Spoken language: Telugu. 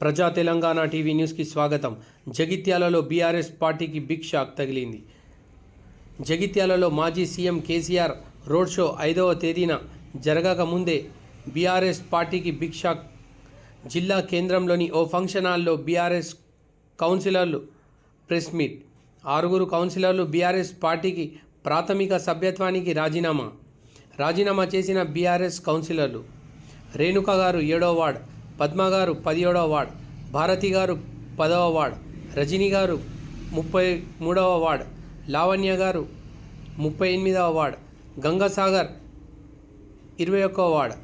ప్రజా తెలంగాణ టీవీ న్యూస్కి స్వాగతం. జగిత్యాలలో బీఆర్ఎస్ పార్టీకి బిగ్ షాక్ తగిలింది. జగిత్యాలలో మాజీ సీఎం కేసీఆర్ రోడ్ షో ఐదవ తేదీన జరగక ముందే బీఆర్ఎస్ పార్టీకి బిగ్ షాక్. జిల్లా కేంద్రంలోని ఓ ఫంక్షన్ హాల్లో బీఆర్ఎస్ కౌన్సిలర్లు ప్రెస్ మీట్. ఆరుగురు కౌన్సిలర్లు బీఆర్ఎస్ పార్టీకి ప్రాథమిక సభ్యత్వానికి రాజీనామా. రాజీనామా చేసిన బీఆర్ఎస్ కౌన్సిలర్లు. రేణుక గారు ఏడో వార్డ్. పద్మ గారు పదిహేడవ వార్డ్ భారతి గారు పదవ వార్డ్ రజనీ గారు ముప్పై మూడవ వార్డ్ లావణ్య గారు ముప్పై ఎనిమిదవ వార్డ్ గంగాసాగర్ ఇరవై ఒక్కవ వార్డ్.